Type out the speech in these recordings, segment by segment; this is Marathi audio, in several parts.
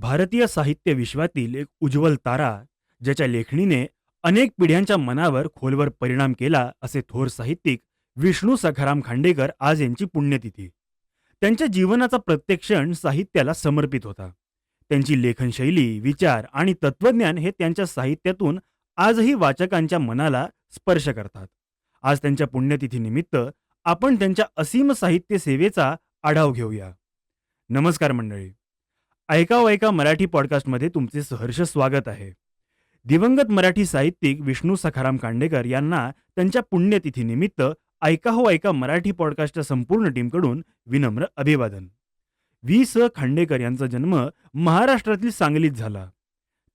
भारतीय साहित्य विश्वातील एक उज्ज्वल तारा ज्याच्या लेखणीने अनेक पिढ्यांच्या मनावर खोलवर परिणाम केला असे थोर साहित्यिक विष्णू सखाराम खांडेकर आज यांची पुण्यतिथी. त्यांच्या जीवनाचा प्रत्येक क्षण साहित्याला समर्पित होता. त्यांची लेखनशैली विचार आणि तत्वज्ञान हे त्यांच्या साहित्यातून आजही वाचकांच्या मनाला स्पर्श करतात. आज त्यांच्या पुण्यतिथीनिमित्त आपण त्यांच्या असीम साहित्य सेवेचा आढाव घेऊया. नमस्कार मंडळी. ऐका ऐका मराठी पॉडकास्टमध्ये तुमचे सहर्ष स्वागत आहे. दिवंगत मराठी साहित्यिक विष्णू सखाराम खांडेकर यांना त्यांच्या पुण्यतिथीनिमित्त ऐका हो ऐका मराठी पॉडकास्टच्या संपूर्ण टीमकडून विनम्र अभिवादन. व्ही. स. खांडेकर यांचा जन्म महाराष्ट्रातील सांगलीत झाला.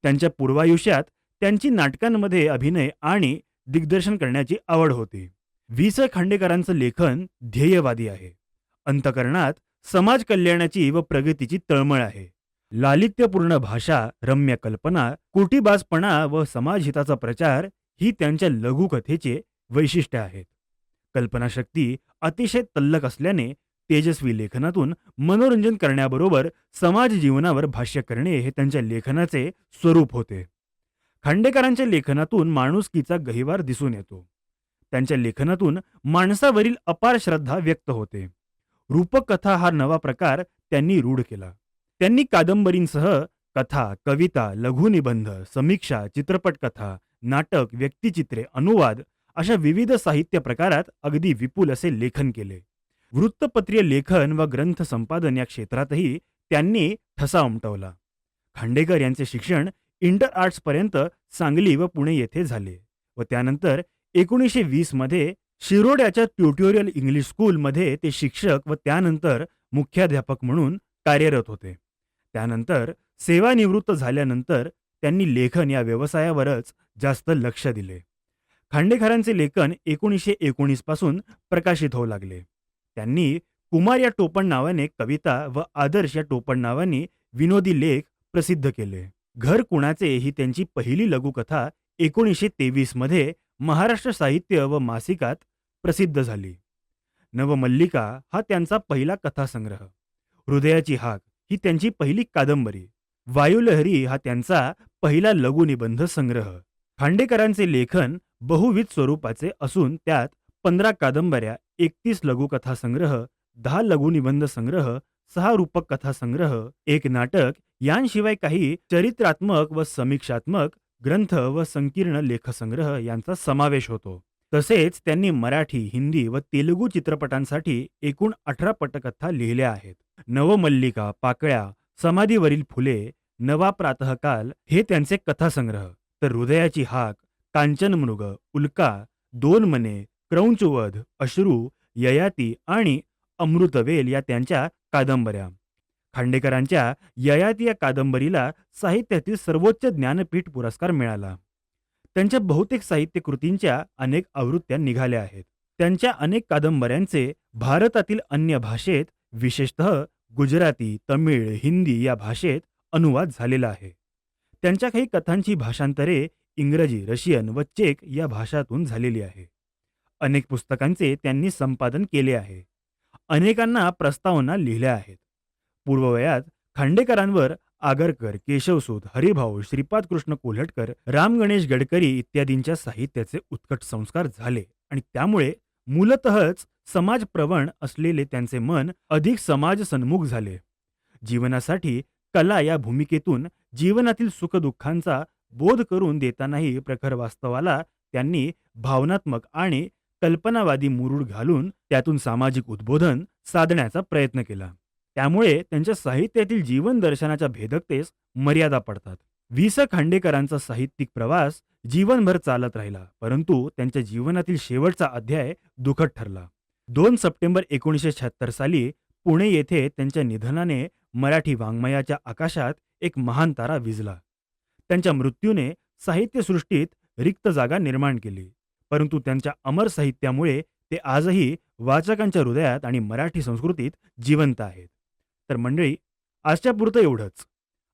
त्यांच्या पूर्वायुष्यात त्यांची नाटकांमध्ये अभिनय आणि दिग्दर्शन करण्याची आवड होती. व्ही. स. खांडेकरांचं लेखन ध्येयवादी आहे. अंतकरणात समाज कल्याणाची व प्रगतीची तळमळ आहे. लालित्यपूर्ण भाषा रम्य कल्पना कुटीबाजपणा व समाजहिताचा प्रचार ही त्यांच्या लघुकथेचे वैशिष्ट्य आहेत. कल्पनाशक्ती अतिशय तल्लक असल्याने तेजस्वी लेखनातून मनोरंजन करण्याबरोबर समाज जीवनावर भाष्य करणे हे त्यांच्या लेखनाचे स्वरूप होते. खांडेकरांच्या लेखनातून माणुसकीचा गहिवार दिसून येतो. त्यांच्या लेखनातून माणसावरील अपार श्रद्धा व्यक्त होते. रूपकथा हा नवा प्रकार त्यांनी रूढ केला. त्यांनी कादंबरींसह कथा कविता लघुनिबंध समीक्षा चित्रपट कथा नाटक व्यक्तिचित्रे अनुवाद अशा विविध साहित्य प्रकारात अगदी विपुल असे लेखन केले. वृत्तपत्रीय लेखन व ग्रंथ संपादन या क्षेत्रातही त्यांनी ठसा उमटवला. खांडेकर यांचे शिक्षण इंटर आर्ट्सपर्यंत सांगली व पुणे येथे झाले व त्यानंतर एकोणीसशे वीसमध्ये शिरोड्याच्या ट्युटोरियल इंग्लिश स्कूलमध्ये ते शिक्षक व त्यानंतर मुख्याध्यापक म्हणून कार्यरत होते. त्यानंतर सेवानिवृत्त झाल्यानंतर त्यांनी लेखन या व्यवसायावरच जास्त लक्ष दिले. खांडेकरांचे लेखन एकोणीसशे एकोणीसपासून प्रकाशित होऊ लागले. त्यांनी कुमार या टोपण नावाने कविता व आदर्श या टोपण नावाने विनोदी लेख प्रसिद्ध केले. घर कुणाचे ही त्यांची पहिली लघुकथा एकोणीसशे तेवीसमध्ये महाराष्ट्र साहित्य व मासिकात प्रसिद्ध झाली. नवमल्लिका हा त्यांचा पहिला कथासंग्रह. हृदयाची हाक. ही त्यांची पहिली कादंबरी. वायुलहरी हा त्यांचा पहिला लघुनिबंध संग्रह. खांडेकरांचे लेखन बहुविध स्वरूपाचे असून त्यात पंधरा कादंबऱ्या एकतीस लघुकथा संग्रह दहा लघुनिबंध संग्रह सहा रूपक कथा संग्रह एक नाटक यांशिवाय काही चरित्रात्मक व समीक्षात्मक ग्रंथ व संकीर्ण लेखसंग्रह यांचा समावेश होतो. तसेच त्यांनी मराठी हिंदी व तेलुगू चित्रपटांसाठी एकूण अठरा पटकथा लिहिल्या आहेत. नवमल्लिका पाकळ्या समाधीवरील फुले नवा प्रातःकाल हे त्यांचे कथासंग्रह. तर हृदयाची हाक कांचनमृग उल्का दोन मने क्रौंचवध अश्रू ययाती आणि अमृतवेल या त्यांच्या कादंबऱ्या. खांडेकरांच्या ययाती या कादंबरीला साहित्यातील सर्वोच्च ज्ञानपीठ पुरस्कार मिळाला. त्यांच्या बहुतेक साहित्य कृतींच्या अनेक आवृत्त्या निघाल्या आहेत. त्यांच्या अनेक कादंबऱ्यांचे भारतातील अन्य भाषेत विशेषतः गुजराती तमिळ हिंदी या भाषेत अनुवाद झालेला आहे. त्यांच्या काही कथांची भाषांतरे इंग्रजी रशियन व चेक या भाषातून झालेली आहे. अनेक पुस्तकांचे त्यांनी संपादन केले आहे. अनेकांना प्रस्तावना लिहिल्या आहेत. पूर्ववयात खांडेकरांवर आगरकर केशवसूत हरिभाऊ श्रीपाद कृष्ण कोल्हटकर राम गणेश गडकरी इत्यादींच्या साहित्याचे उत्कट संस्कार झाले आणि त्यामुळे मूलतःच समाजप्रवण असलेले त्यांचे मन अधिक समाजसन्मुख झाले. जीवनासाठी कला या भूमिकेतून जीवनातील सुखदुःखांचा बोध करून देतानाही प्रखर वास्तवाला त्यांनी भावनात्मक आणि कल्पनावादी मुरुड घालून त्यातून सामाजिक उद्बोधन साधण्याचा प्रयत्न केला. त्यामुळे त्यांच्या साहित्यातील जीवन दर्शनाच्या भेदकतेस मर्यादा पडतात. वि स खांडेकरांचा साहित्यिक प्रवास जीवनभर चालत राहिला परंतु त्यांच्या जीवनातील शेवटचा अध्याय दुखद ठरला. दोन सप्टेंबर एकोणीसशे शहात्तर साली पुणे येथे त्यांच्या निधनाने मराठी वाङ्मयाच्या आकाशात एक महान तारा विजला त्यांच्या मृत्यूने साहित्यसृष्टीत रिक्त जागा निर्माण केली परंतु त्यांच्या अमर साहित्यामुळे ते आजही वाचकांच्या हृदयात आणि मराठी संस्कृतीत जिवंत आहेत. तर मंडळी आजच्या पुरतं एवढंच.